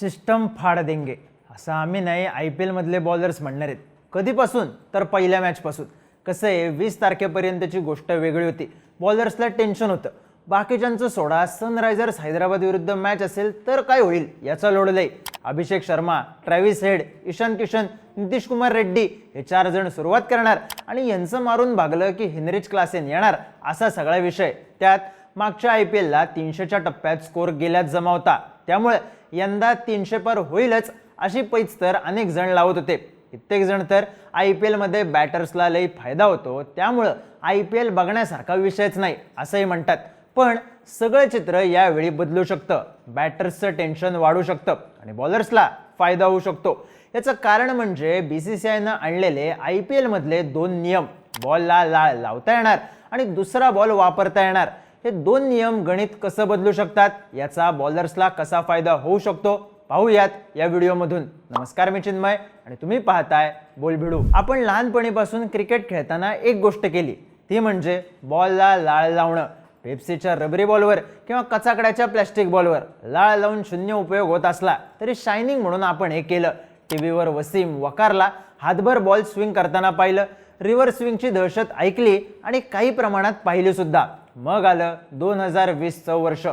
System फाड देंगे. असं आम्ही नाही आय पी एलमधले बॉलर्स म्हणणार आहेत. कधीपासून? तर पहिल्या मॅचपासून कसं आहे वीस तारखेपर्यंतची गोष्ट वेगळी होती. बॉलर्सला टेन्शन होतं. बाकीच्यांचं सोडा सनरायझर्स हैदराबाद विरुद्ध मॅच असेल तर काय होईल? याचा लोड लय. अभिषेक शर्मा ट्रॅव्हिस हेड ईशान किशन नितीश कुमार रेड्डी हे चार जण सुरुवात करणार. आणि यांचं मारून भागलं की हेनरिच क्लासेन येणार. असा सगळा विषय. त्यात मागच्या आय पी एलला तीनशेच्या टप्प्यात स्कोर गेल्यात जमा होता. त्यामुळे यंदा तीनशे पर होईलच अशी पैच तर अनेक जण लावत होते. कित्येक जण तर आय पी एलमध्ये बॅटर्सला लई फायदा होतो. त्यामुळं आय पी एल बघण्यासारखा विषयच नाही असंही म्हणतात. पण सगळं चित्र यावेळी बदलू शकतं. बॅटर्सचं टेन्शन वाढू शकतं आणि बॉलर्सला फायदा होऊ शकतो. याचं कारण म्हणजे बी सी सी आयनं आणलेले आय पी एलमधले दोन नियम. बॉलला लाळ लावता येणार आणि दुसरा बॉल वापरता येणार. हे दोन नियम गणित कसं बदलू शकतात याचा बॉलर्सला कसा फायदा होऊ शकतो पाहूयात या व्हिडिओमधून. नमस्कार मी चिन्मय आणि तुम्ही पाहताय बोल भिडू आपण लहानपणीपासून क्रिकेट खेळताना एक गोष्ट केली ती म्हणजे बॉलला लाळ लावणं. पेप्सीच्या रबरी बॉलवर किंवा कचाकड्याच्या प्लॅस्टिक बॉलवर लाळ लावून शून्य उपयोग होत असला तरी शायनिंग म्हणून आपण हे केलं. टी व्हीवर वसीम वकारला हातभर बॉल स्विंग करताना पाहिलं. रिव्हर स्विंगची दहशत ऐकली आणि काही प्रमाणात पाहिली सुद्धा. मग आलं दोन हजार वीसचं वर्ष.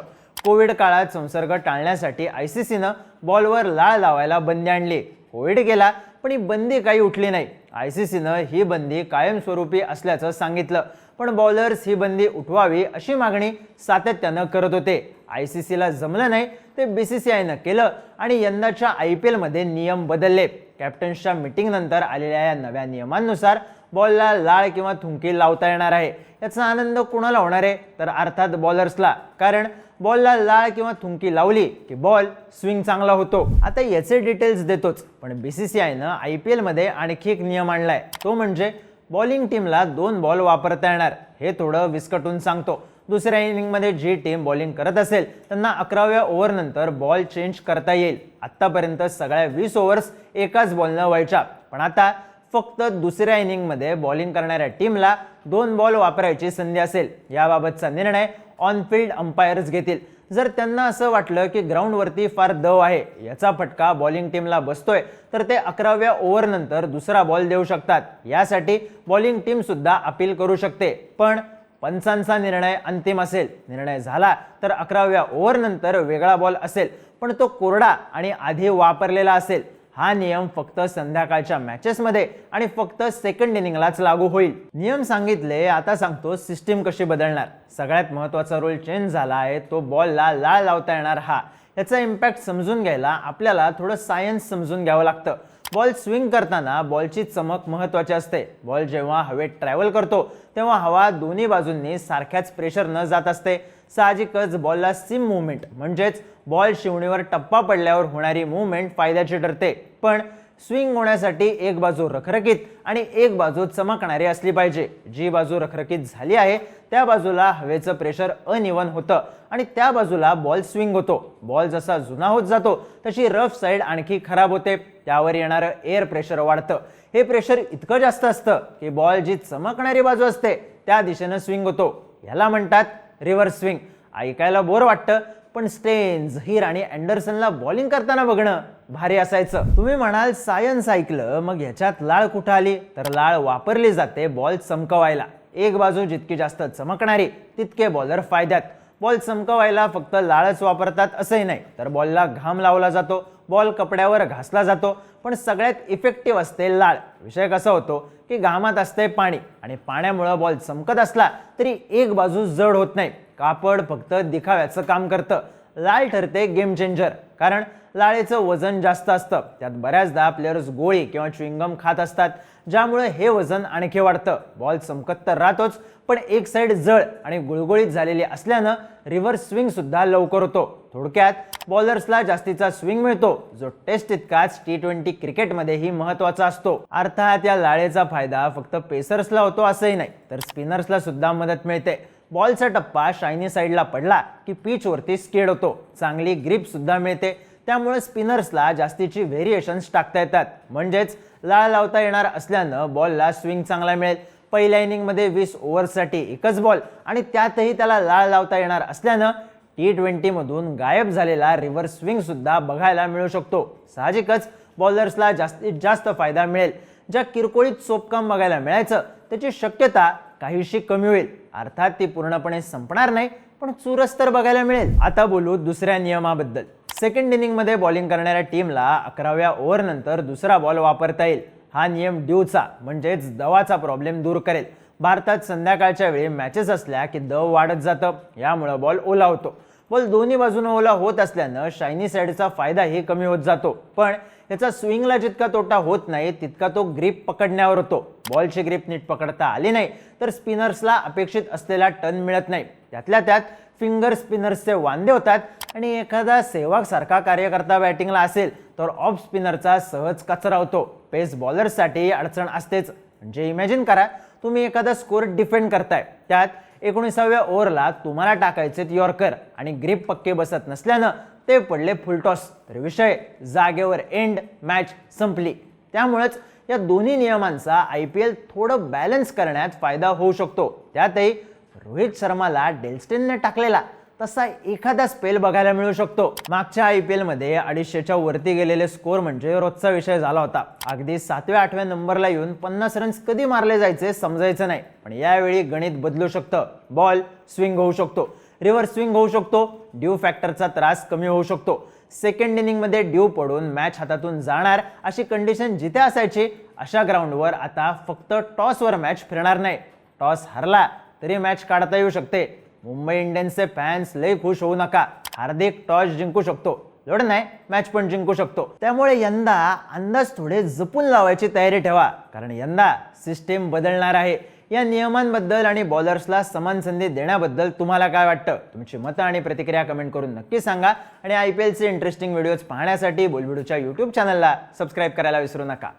कोविड काळात संसर्ग टाळण्यासाठी आय सी सीनं बॉलवर लाळ लावायला बंदी आणली. कोविड गेला पण ही बंदी काही उठली नाही. आय सी सीनं ही बंदी कायमस्वरूपी असल्याचं सांगितलं. पण बॉलर्स ही बंदी उठवावी अशी मागणी सातत्यानं करत होते. आय सी सीला जमलं नाही ते बी सी सी आयनं केलं आणि यंदाच्या आय पी एलमध्ये नियम बदलले. कॅप्टन्सच्या मिटिंगनंतर आलेल्या या नव्या नियमांनुसार बॉलला लाळ किंवा थुंकी लावता येणार आहे. याचा आनंद कुणाला होणार आहे? तर अर्थात बॉलर्सला. कारण बॉलला लाळ किंवा थुंकी लावली की बॉल स्विंग चांगला होतो. आता याचे डिटेल्स देतोच. पण बी सी सी आयनं आय पी एलमध्ये आणखी एक नियम आणलाय. तो म्हणजे बॉलिंग टीमला दोन बॉल वापरता येणार. हे थोडं विस्कटून सांगतो. दुसऱ्या इनिंगमध्ये जी टीम बॉलिंग करत असेल त्यांना अकराव्या ओव्हरनंतर बॉल चेंज करता येईल. आत्तापर्यंत सगळ्या वीस ओव्हर्स एकाच बॉलनं व्हायच्या. पण आता फक्त दुसऱ्या इनिंगमध्ये बॉलिंग करणाऱ्या टीमला दोन बॉल वापरायची संधी असेल. याबाबतचा निर्णय ऑनफिल्ड अंपायर्स घेतील. जर त्यांना असं वाटलं की ग्राउंडवरती फार दव आहे याचा फटका बॉलिंग टीमला बसतोय तर ते अकराव्या ओव्हरनंतर दुसरा बॉल देऊ शकतात. यासाठी बॉलिंग टीमसुद्धा अपील करू शकते. पण पंचांचा निर्णय अंतिम असेल निर्णय झाला तर अकराव्या ओव्हरनंतर वेगळा बॉल असेल पण तो कोरडा आणि आधी वापरलेला असेल. हा नियम फक्त संध्याकाळच्या मॅचेसमध्ये आणि फक्त सेकंड इनिंगलाच लागू होईल. नियम सांगितले आता सांगतो सिस्टीम कशी बदलणार. सगळ्यात महत्त्वाचा रोल चेंज झाला आहे तो बॉलला लाळ लावता येणार हा. याचा इम्पॅक्ट समजून घ्यायला आपल्याला थोडं सायन्स समजून घ्यावं लागतं. बॉल स्विंग करताना बॉलची चमक महत्त्वाची असते. बॉल जेव्हा हवेत ट्रॅव्हल करतो तेव्हा हवा दोन्ही बाजूंनी सारख्याच प्रेशर न जात असते. साहजिकच बॉलला सिम मुवमेंट म्हणजेच बॉल शिवणीवर टप्पा पडल्यावर होणारी मुवमेंट फायद्याची ठरते. पण स्विंग होण्यासाठी एक बाजू रखरखीत आणि एक बाजू चमकणारी असली पाहिजे. जी बाजू रखरखीत झाली आहे त्या बाजूला हवेचं प्रेशर अनिवन होतं आणि त्या बाजूला बॉल स्विंग होतो. बॉल जसा जुना होत जातो तशी रफ साईड आणखी खराब होते. त्यावर येणारं एअर प्रेशर वाढतं. हे प्रेशर इतकं जास्त असतं की बॉल जी चमकणारी बाजू असते त्या दिशेनं स्विंग होतो. याला म्हणतात रिव्हर्स स्विंग. ऐकायला बोर वाटतं पण स्टेन्स हिर आणि अँडरसनला बॉलिंग करताना बघणं भारी असायचं. तुम्ही म्हणाल सायन्स ऐकलं मग ह्याच्यात लाळ कुठं आली? तर लाळ वापरली जाते बॉल चमकवायला. एक बाजू जितकी जास्त चमकणारी तितके बॉलर फायद्यात. बॉल चमकवायला फक्त लाळच वापरतात असंही नाही. तर बॉलला घाम लावला जातो बॉल कपड्यावर घासला जातो पण सगळ्यात इफेक्टिव्ह असते लाळ. विषय कसा होतो की घामात असते पाणी आणि पाण्यामुळं बॉल चमकत असला तरी एक बाजू जड होत नाही. कापड फक्त दिखाव्याचं काम करतं. लाल ठरते गेम चेंजर कारण लाळेचं वजन जास्त असतं. त्यात बऱ्याचदा प्लेयर्स गोळी किंवा च्विंगम खात असतात. ज्यामुळे हे वजन आणखी वाढतं. बॉल चमकत तर राहतोच पण एक साईड जळ आणि गुळगुळीत झालेली असल्यानं रिव्हर्स स्विंग सुद्धा लवकर होतो. थोडक्यात बॉलर्सला जास्तीचा स्विंग मिळतो. जो टेस्ट इतकाच टी ट्वेंटी क्रिकेटमध्येही महत्त्वाचा असतो. अर्थात या लाळेचा फायदा फक्त पेसर्सला होतो असंही नाही तर स्पिनर्सला सुद्धा मदत मिळते. बॉलचा टप्पा शायनी साईडला पडला की पिचवरती स्केड होतो. चांगली ग्रीपसुद्धा मिळते. त्यामुळे स्पिनर्सला जास्तीची व्हेरिएशन्स टाकता येतात. म्हणजेच लाळ लावता येणार असल्यानं बॉलला स्विंग चांगला मिळेल. पहिल्या इनिंगमध्ये वीस ओव्हरसाठी एकच बॉल आणि त्यातही त्याला लाळ लावता येणार असल्यानं टी ट्वेंटीमधून गायब झालेला रिव्हर्स स्विंगसुद्धा बघायला मिळू शकतो. साहजिकच बॉलर्सला जास्तीत जास्त फायदा मिळेल. ज्या किरकोळीत सोपकाम बघायला मिळायचं त्याची शक्यता काहीशी कमी होईल. अर्थात ती पूर्णपणे संपणार नाही पण चुरस तर बघायला मिळेल. आता बोलू दुसऱ्या नियमाबद्दल. सेकंड इनिंगमध्ये बॉलिंग करणाऱ्या टीमला अकराव्या ओव्हरनंतर दुसरा बॉल वापरता येईल. हा नियम ड्यूचा म्हणजेच दवाचा प्रॉब्लेम दूर करेल. भारतात संध्याकाळच्या वेळी मॅचेस असल्या की दव वाढत जातं. यामुळं बॉल ओला होतो बॉल दोन्ही बाजूने ओला होत असल्यानं शायनी साईडचा फायदाही कमी होत जातो. पण याचा स्विंगला जितका तोटा होत नाही तितका तो ग्रीप पकडण्यावर होतो. बॉलची ग्रीप नीट पकडता आली नाही तर स्पिनर्सला अपेक्षित असलेला टर्न मिळत नाही. त्यातल्या त्यात फिंगर स्पिनर्सचे वांदे होतात आणि एखादा सेवाग सारखा कार्यकर्ता बॅटिंगला असेल तर ऑफ स्पिनरचा सहज कचरा होतो. पेस बॉलर्ससाठी अडचण असतेच. म्हणजे इमॅजिन करा तुम्ही एखादा स्कोर डिफेंड करताय. त्यात एकोणीसाव्या ओव्हरला तुम्हाला टाकायचेत यॉर्कर आणि ग्रीप पक्के बसत नसल्यानं ते पडले फुलटॉस तर विषय जागेवर एंड मॅच संपली. त्यामुळेच या दोन्ही नियमांचा आय पी एल थोडं बॅलन्स करण्यात फायदा होऊ शकतो. त्यातही रोहित शर्माला डेल्स्टेनने टाकलेला. तसा एखादा स्पेल बघायला मिळू शकतो. मागच्या आय पी एलमध्ये अडीचशेच्या वरती गेलेले स्कोर म्हणजे रोजचा विषय झाला होता. अगदी सातव्या आठव्या नंबरला येऊन पन्नास रन्स कधी मारले जायचे समजायचं नाही. पण यावेळी गणित बदलू शकतं. बॉल स्विंग होऊ शकतो. रिव्हर्स स्विंग होऊ शकतो. ड्यू फॅक्टरचा त्रास कमी होऊ शकतो. सेकंड इनिंगमध्ये ड्यू पडून मॅच हातातून जाणार. अशी कंडिशन जिथे असायची अशा ग्राउंडवर आता फक्त टॉसवर मॅच फिरणार नाही. टॉस हरला तरी मॅच काढता येऊ शकते. मुंबई इंडियन्सचे फॅन्स लय खुश होऊ नका. हार्दिक टॉस जिंकू शकतो. एवढं नाही मॅच पण जिंकू शकतो. त्यामुळे यंदा अंदाज थोडे जपून लावायची तयारी ठेवा. कारण यंदा सिस्टीम बदलणार आहे. या नियमांबद्दल आणि बॉलर्सला समान संधी देण्याबद्दल तुम्हाला काय वाटतं? तुमची मतं आणि प्रतिक्रिया कमेंट करून नक्की सांगा. आणि आय पी एलचे इंटरेस्टिंग व्हिडिओज पाहण्यासाठी बोलबिडूच्या यूट्यूब चॅनलला सबस्क्राईब करायला विसरू नका.